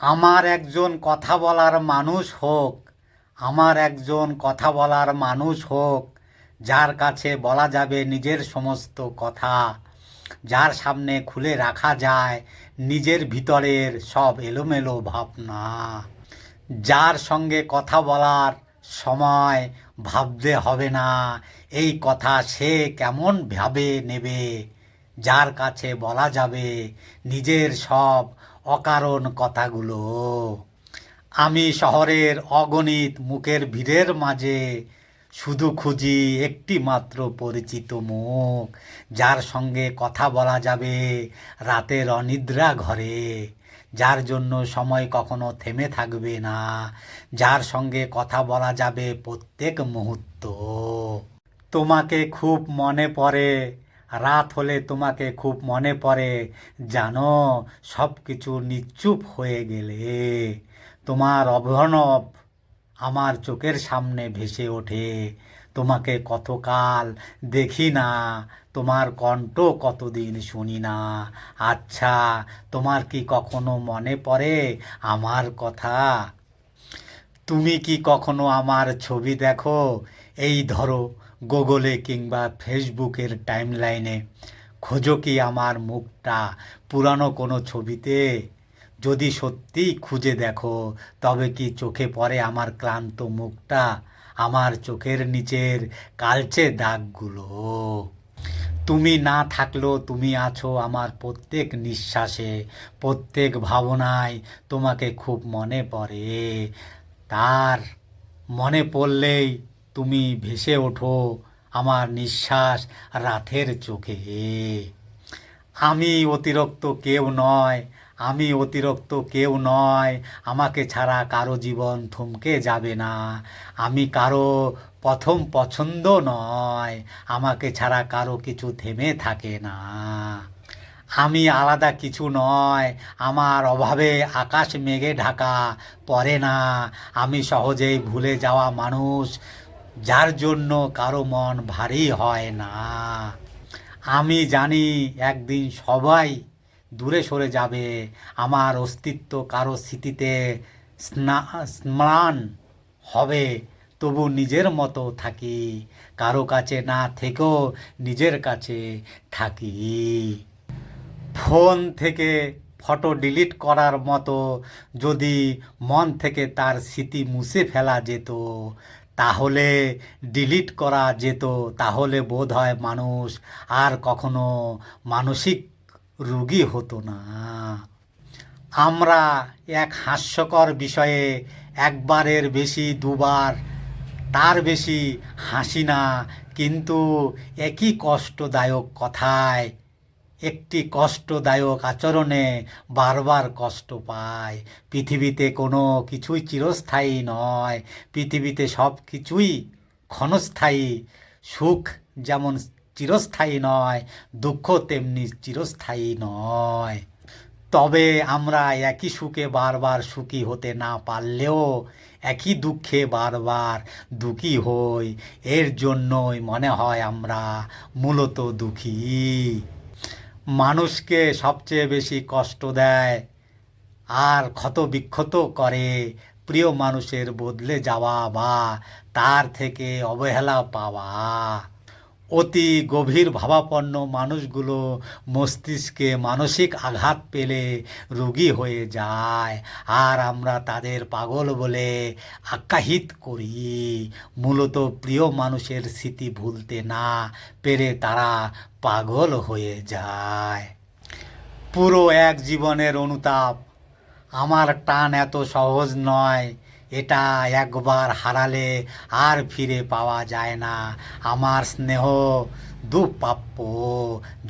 আমার একজন কথা বলার মানুষ হোক, আমার একজন কথা বলার মানুষ হোক, যার কাছে বলা যাবে নিজের সমস্ত কথা, যার সামনে খুলে রাখা যায় নিজের ভিতরের সব এলোমেলো ভাবনা। যার সঙ্গে কথা বলার সময় ভাবতে হবে না, এই কথা সে কেমন ভাবে নেবে, যার কাছে বলা যাবে নিজের সব অকারণ কথাগুলো। আমি শহরের অগণিত মুখের ভিড়ের মাঝে শুধু খুঁজি একটি মাত্র পরিচিত মুখ, যার সঙ্গে কথা বলা যাবে রাতের অনিদ্রা ঘরে, যার জন্য সময় কখনো থেমে থাকবে না, যার সঙ্গে কথা বলা যাবে প্রত্যেক মুহূর্ত। তোমাকে খুব মনে পড়ে রাত হলে তোমাকে খুব মনে পড়ে, জানো সব কিছু নিশ্চুপ হয়ে গেলে তোমার অভনব আমার চোখের সামনে ভেসে ওঠে। তোমাকে কতকাল দেখি না, তোমার কণ্ঠ কতদিন শুনি না। আচ্ছা তোমার কি কখনো মনে পড়ে আমার কথা? তুমি কি কখনো আমার ছবি দেখো? এই ধরো গুগলে কিংবা ফেসবুকের টাইমলাইনে, খোঁজো কি আমার মুখটা পুরানো কোনো ছবিতে? যদি সত্যিই খুঁজে দেখো, তবে কি চোখে পড়ে আমার ক্লান্ত মুখটা, আমার চোখের নিচের কালচে দাগগুলো? তুমি না থাকলেও তুমি আছো আমার প্রত্যেক নিঃশ্বাসে, প্রত্যেক ভাবনায় তোমাকে খুব মনে পড়ে। তার মনে পড়লেই তুমি ভেসে ওঠো আমার নিঃশ্বাস রাতের চোখে। আমি অতিরিক্ত কেউ নয়, আমি অতিরিক্ত কেউ নয়, আমাকে ছাড়া কারও জীবন থমকে যাবে না। আমি কারও প্রথম পছন্দ নয়, আমাকে ছাড়া কারও কিছু থেমে থাকে না। আমি আলাদা কিছু নয়, আমার অভাবে আকাশ মেঘে ঢাকা পড়ে না। আমি সহজেই ভুলে যাওয়া মানুষ যার জন্য কারও মন ভারী হয় না। আমি জানি একদিন সবাই দূরে সরে যাবে। আমার অস্তিত্ব কারও স্মৃতিতে স্না- স্ম্লান হবে। তবু নিজের মতো থাকি। কারও কাছে না থেকেও নিজের কাছে থাকি। ফোন থেকে ফটো ডিলিট করার মতো যদি মন থেকে তার স্মৃতি মুছে ফেলা যেত তাহলে ডিলিট করা যেত, তাহলে বোধ হয় মানুষ আর কখনো মানসিক রোগী হতো না। আমরা এক হাস্যকর বিষয়ে একবারের বেশি, দুবার, তার বেশি হাসি না, কিন্তু একই কষ্টদায়ক কথায় একটি কষ্টদায়ক আচরণে বারবার কষ্ট পায়। পৃথিবীতে কোনো কিছুই চিরস্থায়ী নয়। পৃথিবীতে সব কিছুই ক্ষণস্থায়ী। সুখ যেমন চিরস্থায়ী নয়, দুঃখ তেমনি চিরস্থায়ী নয়। তবে আমরা একই সুখে বারবার সুখী হতে না পারলেও একই দুঃখে বারবার দুঃখী হই। এর জন্যই মনে হয় আমরা মূলত দুঃখী। মানুষকে সবচেয়ে বেশি কষ্ট দেয় আর ক্ষত বিক্ষত করে প্রিয় মানুষের বদলে যাওয়া বা তার থেকে অবহেলা পাওয়া। অতি গভীর ভাবাপন্ন মানুষগুলো মস্তিষ্কে মানসিক আঘাত পেলে রোগী হয়ে যায়। আর আমরা তাদের পাগল বলে আখ্যায়িত করি। মূলত প্রিয় মানুষের স্মৃতি ভুলতে না পেরে তারা পাগল হয়ে যায়। পুরো এক জীবনের অনুতাপ। আমার টান এত সহজ নয় এটা একবার হারালে আর ফিরে পাওয়া যায় না। আমার স্নেহ দুপ্রাপ্য,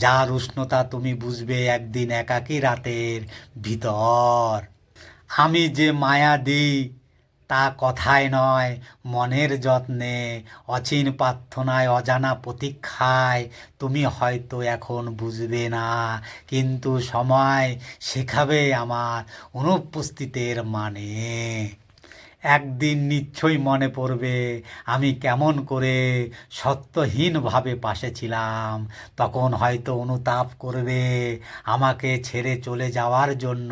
যার উষ্ণতা তুমি বুঝবে একদিন একাকী রাতের ভিতর। আমি যে মায়া দিই, তা কথায় নয়, মনের যত্নে, অচিন প্রার্থনায়, অজানা প্রতীক্ষায়। তুমি হয়তো এখন বুঝবে না, কিন্তু সময় শেখাবে আমার অনুপস্থিতের মানে। একদিন নিশ্চয়ই মনে পড়বে আমি কেমন করে সত্যহীনভাবে পাশে ছিলাম। তখন হয়তো অনুতাপ করবে আমাকে ছেড়ে চলে যাওয়ার জন্য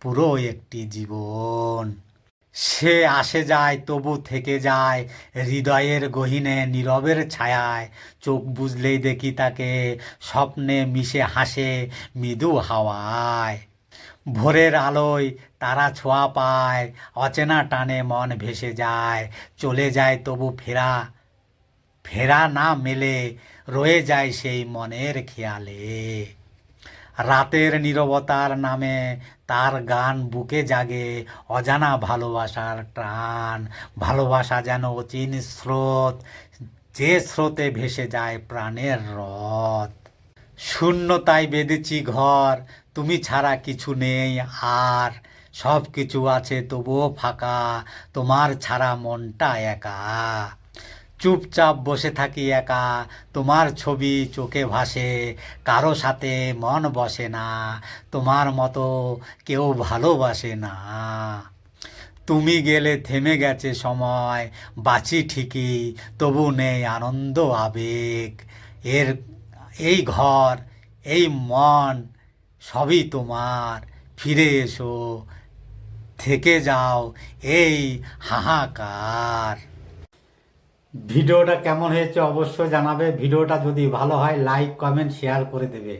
পুরো একটি জীবন। সে আসে যায়, তবু থেকে যায়, হৃদয়ের গহীনে, নীরবের ছায়ায়। চোখ বুঝলেই দেখি তাকে, স্বপ্নে মিশে হাসে মৃদু হাওয়ায়। ভোরের আলোয় তারা ছোঁয়া পায়, অচেনা টানে মন ভেসে যায়, চলে যায় তবু ফেরা ফেরা না মেলে, রয়ে যায় সেই মনের খেয়ালে। রাতের নীরবতার নামে তার গান বুকে জাগে, অজানা ভালোবাসার টান, ভালোবাসা যেন অচিন স্রোত, যে স্রোতে ভেসে যায় প্রাণের রথ। শূন্যতায় বেঁধেছি ঘর তুমি ছাড়া কিছু নেই, আর সব কিছু আছে তবুও ফাঁকা। তোমার ছাড়া মনটা একা। চুপচাপ বসে থাকি একা, তোমার ছবি চোখে ভাসে, কারও সাথে মন বসে না, তোমার মতো কেউ ভালোবাসে না। তুমি গেলে থেমে গেছে সময়, বাঁচি ঠিকই, তবু নেই আনন্দ, আবেগ। এর, এই ঘর, এই মন সবই তোমার। ফিরে এসো, থেকে যাও এই হাহাকার। ভিডিওটা কেমন হয়েছে অবশ্যই জানাবে। ভিডিওটা যদি ভালো হয় লাইক কমেন্ট শেয়ার করে দেবে।